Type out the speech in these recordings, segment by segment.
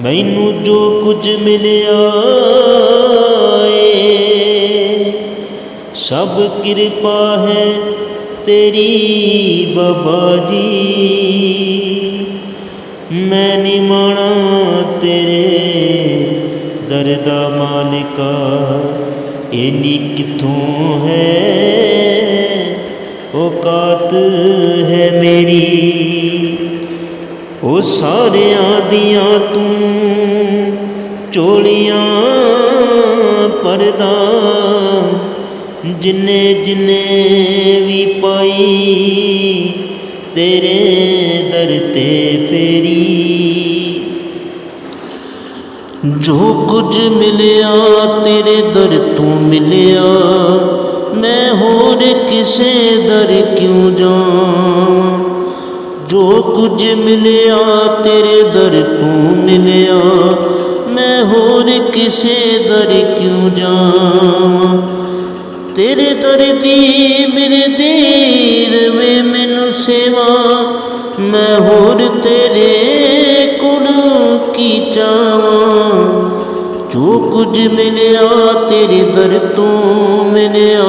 ਮੈਨੂੰ ਜੋ ਕੁਝ ਮਿਲਿਆ ਏ, ਸਭ ਕਿਰਪਾ ਹੈ ਤੇਰੀ ਬਾਬਾ ਜੀ। ਮੈਂ ਨਹੀਂ ਮਾਣਾ ਤੇਰੇ ਦਰ ਦਾ ਮਾਲਿਕਾ ਇਨੀ ਕਿੱਥੋਂ ਹੈ? ਔਕਾਤ ਹੈ ਮੇਰੀ। ਉਹ ਸਾਰਿਆਂ ਦੀਆਂ ਤੂੰ ਚੋਲੀਆਂ ਪਰਦਾ ਜਿੰਨੇ ਜਿੰਨੇ ਵੀ ਪਾਈ ਤੇਰੇ ਦਰ ਤੇ ਫੇਰੀ। ਜੋ ਕੁਝ ਮਿਲਿਆ ਤੇਰੇ ਦਰ ਤੋਂ ਮਿਲਿਆ। ਮੈਂ ਹੋਰ ਕਿਸੇ ਦਰ ਕਿਉਂ ਜਾਵਾਂ? ਜੋ ਕੁਝ ਮਿਲਿਆ, ਤੇਰੇ ਦਰ ਤੋਂ ਮਿਲਿਆ। ਮੈਂ ਹੋਰ ਕਿਸੇ ਦਰ ਕਿਉਂ ਜਾਵਾਂ? ਤੇਰੇ ਦਰ ਦੀ ਮੇਰੇ ਦੇਰ ਵੇ ਮੈਨੂੰ ਸੇਵਾ। ਮੈਂ ਹੋਰ ਤੇਰੇ ਕੋਲ ਕੀ ਚਾਵਾਂ? ਜੋ ਕੁਝ ਮਿਲਿਆ, ਤੇਰੇ ਦਰ ਤੋਂ ਮਿਲਿਆ।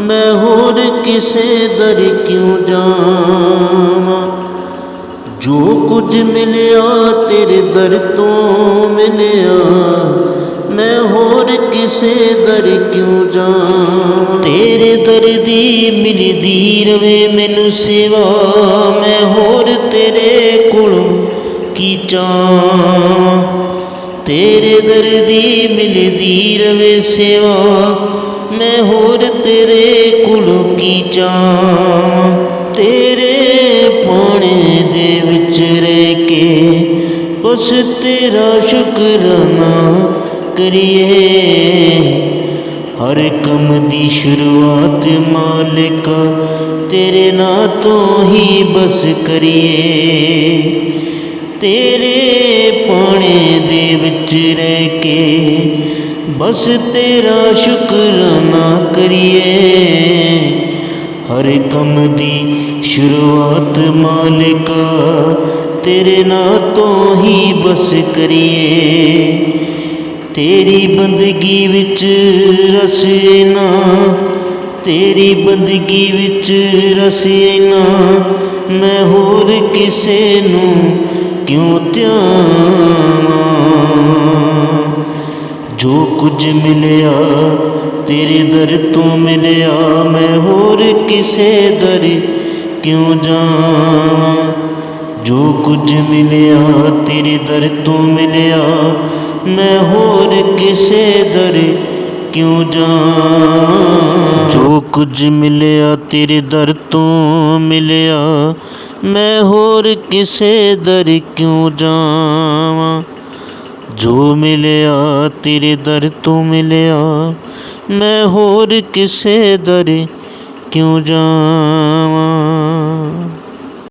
ਮੈਂ ਹੋਰ ਕਿਸੇ ਦਰ ਕਿਉਂ ਜਾਵਾਂ? ਜੋ ਕੁਝ ਮਿਲਿਆ ਤੇਰੇ ਦਰ ਤੋਂ ਮਿਲਿਆ। ਮੈਂ ਹੋਰ ਕਿਸੇ ਦਰ ਕਿਉਂ ਜਾਵਾਂ? ਤੇਰੇ ਦਰ ਦੀ ਮਿਲਦੀ ਰਵੇ ਮੈਨੂੰ ਸੇਵਾ। ਮੈਂ ਹੋਰ ਤੇਰੇ ਕੋਲੋਂ ਕੀ ਚਾਹਾਂ? ਤੇਰੇ ਦਰ ਦੀ ਮਿਲਦੀ ਰਵੇ ਸੇਵਾ। ਮੈਂ ਹੋਰ ਤੇਰੇ ਕੋਲੋਂ ਕੀ ਚਾਹਾਂ? ਤੇਰੇ ਪਾਣੇ ਬਸ ਤੇਰਾ ਸ਼ੁਕਰਾਨਾ ਕਰੀਏ। ਹਰ ਕੰਮ ਦੀ ਸ਼ੁਰੂਆਤ ਮਾਲਿਕਾ ਤੇਰੇ ਨਾਂ ਤੋਂ ਹੀ ਬਸ ਕਰੀਏ। ਤੇਰੇ ਪਾਣੇ ਦੇ ਵਿੱਚ ਰਹਿ ਕੇ ਬਸ ਤੇਰਾ ਸ਼ੁਕਰਾਨਾ ਕਰੀਏ। ਹਰ ਕੰਮ ਦੀ ਸ਼ੁਰੂਆਤ ਮਾਲਿਕਾ ਤੇਰੇ ਨਾਂ ਤੋਂ ਹੀ ਬਸ ਕਰੀਏ। ਤੇਰੀ ਬੰਦਗੀ ਵਿੱਚ ਰਸਨਾ ਤੇਰੀ ਬੰਦਗੀ ਵਿੱਚ ਰਸਨਾ ਮੈਂ ਹੋਰ ਕਿਸੇ ਨੂੰ ਕਿਉਂ ਧਿਆਵਾਂ? ਜੋ ਕੁਝ ਮਿਲਿਆ ਤੇਰੇ ਦਰ ਤੋਂ ਮਿਲਿਆ, ਮੈਂ ਹੋਰ ਕਿਸੇ ਦਰ ਕਿਉਂ ਜਾਵਾਂ? ਜੋ ਕੁਝ ਮਿਲਿਆ ਤੇਰੇ ਦਰ ਤੋਂ ਮਿਲਿਆ ਮੈਂ ਹੋਰ ਕਿਸੇ ਦਰ ਕਿਉਂ ਜਾਵਾਂ ਜੋ ਕੁਝ ਮਿਲਿਆ ਤੇਰੇ ਦਰ ਤੋਂ ਮਿਲਿਆ ਮੈਂ ਹੋਰ ਕਿਸੇ ਦਰ ਕਿਉਂ ਜਾਵਾਂ ਜੋ ਮਿਲਿਆ ਤੇਰੇ ਦਰ ਤੋਂ ਮਿਲਿਆ ਮੈਂ ਹੋਰ ਕਿਸੇ ਦਰ ਕਿਉਂ ਜਾਵਾਂ